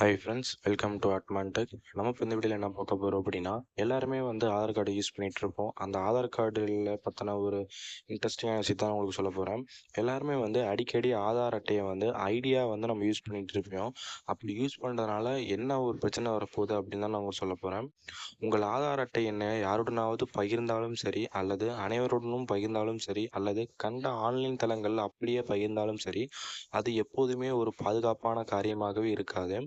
Hi friends welcome to அட்மான்டெக் நம்ம இப்போ இந்த வீடியோவில் என்ன பார்க்க போகிறோம் அப்படின்னா எல்லாருமே வந்து ஆதார் கார்டு யூஸ் பண்ணிகிட்டு இருப்போம். அந்த ஆதார் கார்டில் பற்றின ஒரு இன்ட்ரெஸ்டிங்கான விஷயத்தை நான் உங்களுக்கு சொல்ல போகிறேன் எல்லாருமே வந்து அடிக்கடி ஆதார் அட்டையை வந்து ஐடியா வந்து நம்ம யூஸ் பண்ணிகிட்டு இருப்போம். அப்படி யூஸ் பண்ணுறதுனால என்ன ஒரு பிரச்சனை வரப்போகுது அப்படின்னு தான் நான் உங்களுக்கு சொல்ல போகிறேன் உங்கள் ஆதார் அட்டை என்ன யாருடனாவது பகிர்ந்தாலும் சரி அல்லது அனைவருடனும் பகிர்ந்தாலும் சரி அல்லது கண்ட ஆன்லைன் தளங்களில் அப்படியே பகிர்ந்தாலும் சரி அது எப்போதுமே ஒரு பாதுகாப்பான காரியமாகவே இருக்காது.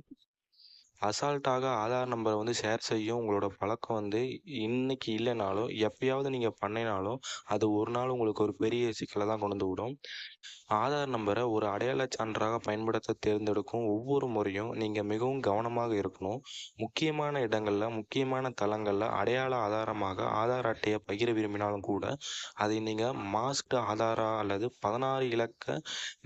அசால்ட்டாக ஆதார் நம்பரை வந்து ஷேர் செய்யும் உங்களோட பழக்கம் வந்து இன்னைக்கு இல்லைனாலும் எப்பயாவது நீங்கள் பண்ணினாலும் அது ஒரு நாள் உங்களுக்கு ஒரு பெரிய சிக்கலை தான் கொண்டு வந்து விடும். ஆதார் நம்பரை ஒரு அடையாள சான்றாக பயன்படுத்த தேர்ந்தெடுக்கும் ஒவ்வொரு முறையும் நீங்கள் மிகவும் கவனமாக இருக்கணும். முக்கியமான இடங்களில் முக்கியமான தளங்களில் அடையாள ஆதாரமாக ஆதார் அட்டையை பகிர விரும்பினாலும் கூட அதை நீங்கள் மாஸ்க்டு ஆதாரா அல்லது பதினாறு இலக்க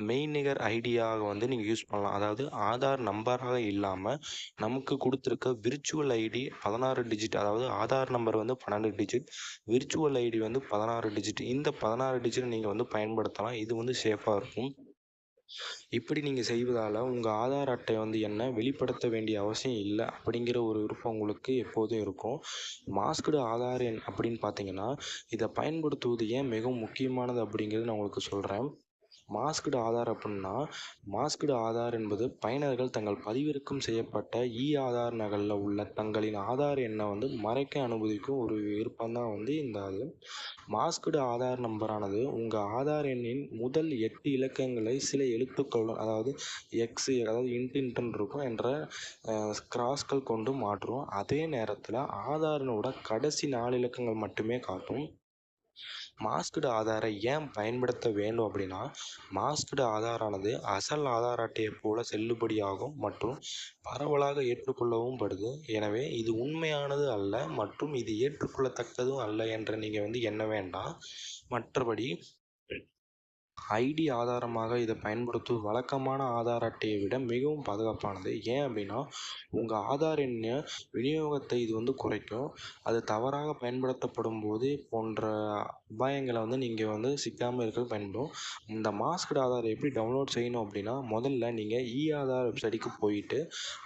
மெய்நிகர் ஐடியாக வந்து நீங்கள் யூஸ் பண்ணலாம். அதாவது ஆதார் நம்பராக இல்லாமல் நமக்கு கொடுத்துருக்க விர்ச்சுவல் ஐடி பதினாறு டிஜிட் அதாவது ஆதார் நம்பர் வந்து பன்னெண்டு டிஜிட் விர்ச்சுவல் ஐடி வந்து பதினாறு டிஜிட் இந்த பதினாறு டிஜிட் நீங்கள் வந்து பயன்படுத்தலாம். இது வந்து சேஃபாக இருக்கும். இப்படி நீங்கள் செய்வதால் உங்கள் ஆதார் அட்டை வந்து என்ன வெளிப்படுத்த வேண்டிய அவசியம் இல்லை அப்படிங்கிற ஒரு விருப்பம் உங்களுக்கு எப்போதும் இருக்கும். மாஸ்க்டு ஆதார் எண் அப்படின்னு பார்த்தீங்கன்னா இதை பயன்படுத்துவது ஏன் மிகவும் முக்கியமானது அப்படிங்கிறது நான் உங்களுக்கு சொல்கிறேன் மாஸ்க்டு ஆதார் அப்படின்னா மாஸ்க்டு ஆதார் என்பது பயனர்கள் தங்கள் பதிவிறக்கம் செய்யப்பட்ட இ ஆதார் நகலில் உள்ள தங்களின் ஆதார் எண்ணை வந்து மறைக்க அனுமதிக்கும் ஒரு விருப்பம் தான் வந்து இந்த அது மாஸ்க்டு ஆதார் நம்பரானது உங்கள் ஆதார் எண்ணின் முதல் எட்டு இலக்கங்களை சில எழுத்துக்களுடன் அதாவது எக்ஸ் அதாவது இன்ட் இன்ட்னு இருக்கும் என்ற கிராஸ்கள் கொண்டு மாற்றும் அதே நேரத்தில் ஆதாரினோட கடைசி நாலு இலக்கங்கள் மட்டுமே காட்டும். மாஸ்க்டு ஆதாரை ஏன் பயன்படுத்த வேண்டும் அப்படின்னா மாஸ்க்டு ஆதாரானது அசல் ஆதார் அட்டையைப் போல செல்லுபடியாகும் மற்றும் பரவலாக ஏற்றுக்கொள்ளவும் படுது. எனவே இது உண்மையானது அல்ல மற்றும் இது ஏற்றுக்கொள்ளத்தக்கதும் அல்ல என்று நீங்கள் வந்து எண்ண வேண்டாம். மற்றபடி ஐடி ஆதாரமாக இதை பயன்படுத்தும் வழக்கமான ஆதார் அட்டையை விட மிகவும் பாதுகாப்பானது. ஏன் அப்படின்னா உங்கள் ஆதார் எண்ண விநியோகத்தை இது வந்து குறைக்கும். அது தவறாக பயன்படுத்தப்படும் போது போன்ற அபாயங்களை வந்து நீங்கள் வந்து சிக்காமல் இருக்க பயன்படும். இந்த மாஸ்க்டு ஆதார் எப்படி டவுன்லோட் செய்யணும் அப்படின்னா முதல்ல நீங்கள் இ ஆதார் வெப்சைட்டுக்கு போயிட்டு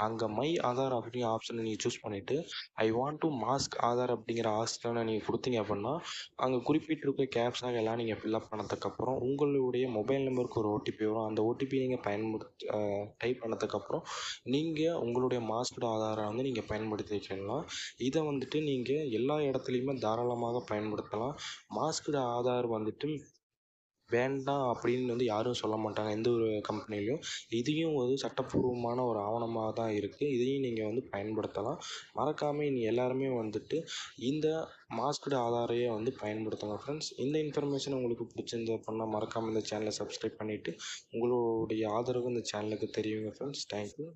அங்கே மை ஆதார் அப்படிங்கிற ஆப்ஷனை நீங்கள் சூஸ் பண்ணிவிட்டு I want to mask Aadhaar அப்படிங்கிற ஆப்ஷனை நீங்கள் கொடுத்தீங்க அப்படின்னா அங்கே குறிப்பிட்டிருக்க கேப்ஸாக எல்லாம் நீங்கள் ஃபில்அப் பண்ணதுக்கப்புறம் உங்களுடைய மொபைல் நம்பருக்கு ஒரு ஓடிபி வரும். அந்த ஓடிபி நீங்கள் பயன்படுத்தி டைப் பண்ணதுக்கப்புறம் நீங்கள் உங்களுடைய மாஸ்டர் ஆதாரை வந்து நீங்கள் பயன்படுத்தி வைக்கலாம். இதை வந்துட்டு நீங்கள் எல்லா இடத்துலையுமே தாராளமாக பயன்படுத்தலாம். மாஸ்க்டு ஆதார் வந்துட்டு வேண்டாம் அப்படின்னு வந்து யாரும் சொல்ல மாட்டாங்க. எந்த ஒரு கம்பெனிலையும் இதையும் ஒரு சட்டப்பூர்வமான ஒரு ஆவணமாக தான் இருக்குது இதையும் நீங்கள் வந்து பயன்படுத்தலாம். மறக்காமல் இனி எல்லாருமே வந்துட்டு இந்த மாஸ்க்டு ஆதாரையே வந்து பயன்படுத்தலாம் ஃப்ரெண்ட்ஸ் இந்த இன்ஃபர்மேஷன் உங்களுக்கு பிடிச்சிருந்தது அப்படின்னா மறக்காமல் இந்த சேனலை சப்ஸ்கிரைப் பண்ணிவிட்டு உங்களுடைய ஆதரவு இந்த சேனலுக்கு தெரியுங்க ஃப்ரெண்ட்ஸ் தேங்க்யூ